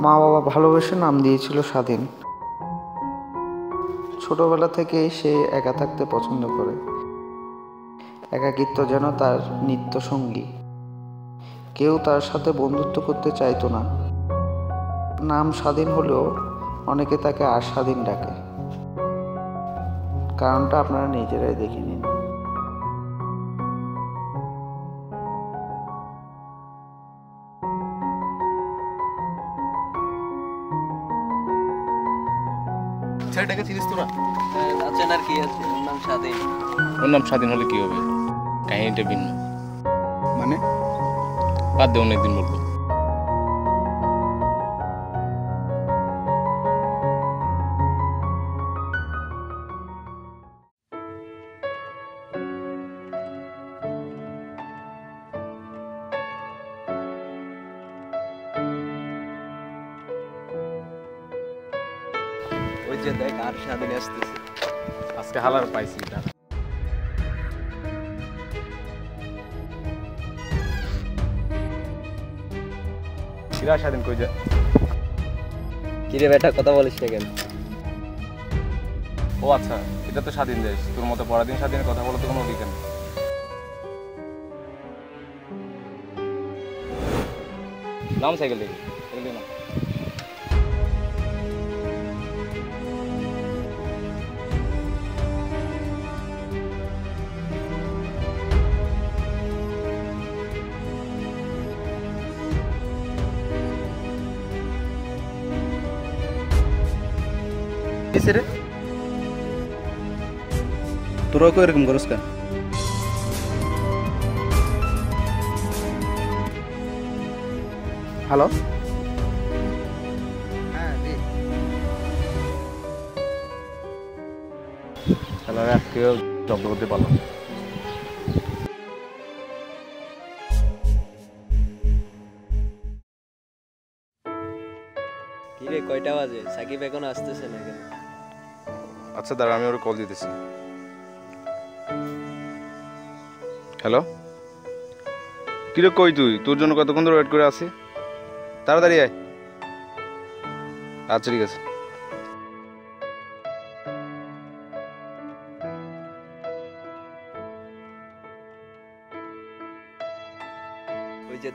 মা বাবা ভালোবেসে নাম দিয়েছিল স্বাধীন। ছোটবেলা থেকেই সে একা থাকতে পছন্দ করে। একাকিত্ব যেন তার নিত্য সঙ্গী। কেউ তার সাথে বন্ধুত্ব করতে চাইতো না। নাম স্বাধীন হলেও অনেকে তাকে আর স্বাধীন ডাকে। কারণটা আপনারা নিজেরাই দেখে নিন। ছেলেটাকে চিনিস তোরা? আছেন আর কি আছে ওর নাম স্বাধীন ওর নাম স্বাধীন হলে কি হবে? কাহিনীটা ভিন্ন। মানে? বাদ দে অনেকদিন বলব। ওই যে দেখ আর স্বাধীন আসতেছে। আজকে হালার পাইছি দাঁড়া। কিরা স্বাধীন কই যা কিরে বেটা কথা বলিস না কেন? ও আচ্ছা এটা তো স্বাধীন দেশ। তোর মতো পরাধীন স্বাধীনের কথা বলতে কোনো অধিকার নেই। নাম সাইকেল দেখি। রে? তোরা কো এরকম করস কেন? হ্যালো? হ্যাঁ জব্দ করতে পারলাম কিরে কয়টা বাজে? সাকিব এখন আসতেছে না কেন? আচ্ছা দাঁড়া আমি ওর কল দিতেছি। হ্যালো কিরে, কই তুই? তোর জন্য কতক্ষণ ধরে ওয়েট করে আছি? তাড়াতাড়ি আয়। আচ্ছা ঠিক আছে। ওই যে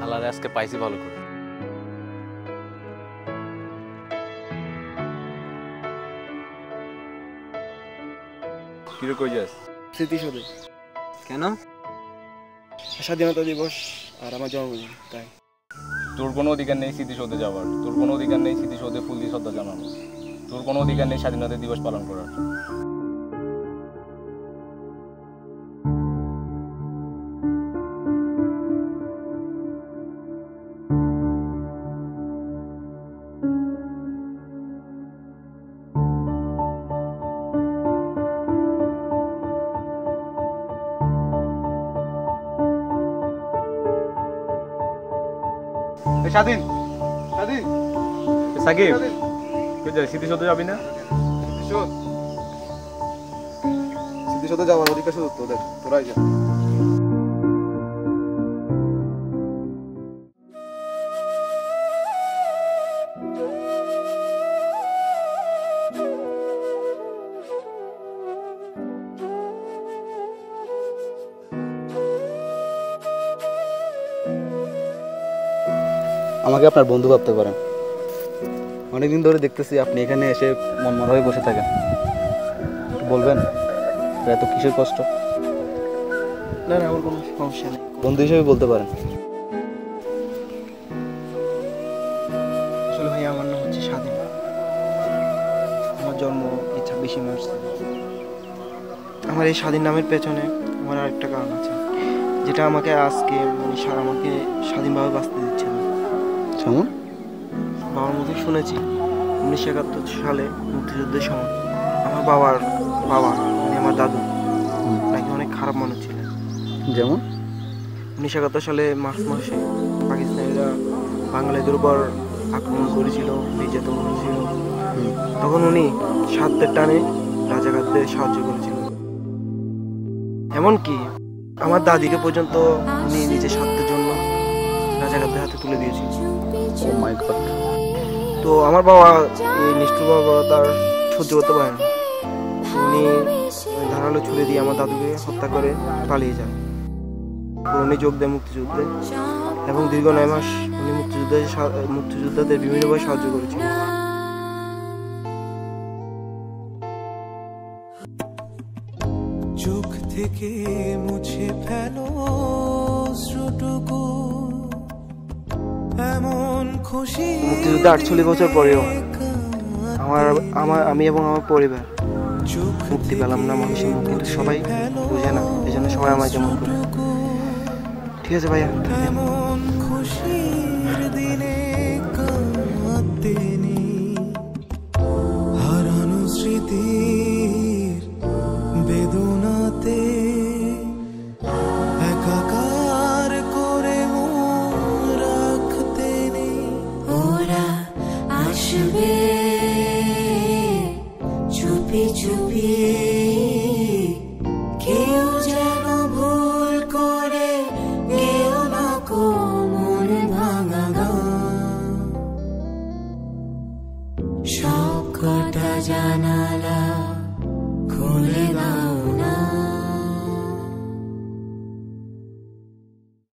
হালারে আজকে পাইছি ভালো করে। কিরে কই যাস স্মৃতিসৌধে। কেন? স্বাধীনতা দিবস আর আমার জন্মদিন তাই। তোর কোনো অধিকার নেই স্মৃতিসৌধে যাওয়ার। তোর কোনো অধিকার নেই স্মৃতিসৌধে ফুল দিয়ে শ্রদ্ধা জানানো তোর কোনো অধিকার নেই স্বাধীনতা দিবস পালন করার। স্বাধীন। স্বাধীন। সাকিব কই যাস স্মৃতিসৌধে যাবি না? স্মৃতিসৌধে। যাওয়ার অধিকার শুধু তোদের তোরাই যা আমাকে আপনার বন্ধু ভাবতে পারেন অনেকদিন ধরে দেখতেছি আপনি এখানে এসে মনমর হয়ে বসে থাকেন। বলবেন এত কিসের কষ্ট? না না আমার কোনো সমস্যা নেই। বন্ধু হিসেবে বলতে পারেন। আসলে ভাই আমার নাম হচ্ছে স্বাধীন। আমার জন্ম এই ছাব্বিশে মার্চ। আমার এই স্বাধীন নামের পেছনে আমার আরেকটা কারণ আছে যেটা আমাকে আজকে মানে আমাকে স্বাধীনভাবে বাঁচতে দিচ্ছে। যেমন বাবার মুখে শুনেছি উনিশশো একাত্তর সালে মুক্তিযুদ্ধের সময়। আমার বাবার বাবা মানে আমার দাদু নাকি অনেক খারাপ মানুষ ছিলেন। যেমন? উনিশশো একাত্তর সালে মার্চ মাসে পাকিস্তানিরা বাঙালিদের উপর আক্রমণ করেছিল নির্যাতন করেছিল। তখন উনি স্বার্থের টানে রাজাকারদের সাহায্য করেছিল এমনকি আমার দাদিকে পর্যন্ত উনি নিজের জন্য রাজাকারদের হাতে তুলে দিয়েছি। ও মাই গড তো আমার বাবা এই নিষ্ঠুর বাবা তার সহ্য করতে পারেন। উনি ধারালো ছুরি দিয়ে আমার দাদুকে হত্যা করে পালিয়ে যান উনি যোগ দেয় মুক্তিযুদ্ধে। এবং দীর্ঘ নয় মাস উনি মুক্তিযুদ্ধে মুক্তিযোদ্ধাদের বিভিন্নভাবে সাহায্য করেছেন। চোখ থেকে মুছে ফেলো শ্রুটুকু মুক্তিযুদ্ধে আটচল্লিশ বছর পরেও আমার আমার আমি এবং আমার পরিবার মুক্তি পেলাম না মানুষের মুখ কিন্তু সবাই বুঝে না এই জন্য সবাই আমার যেমন করে। ঠিক আছে ভাইয়া খুশি should be. Choopy, choopy.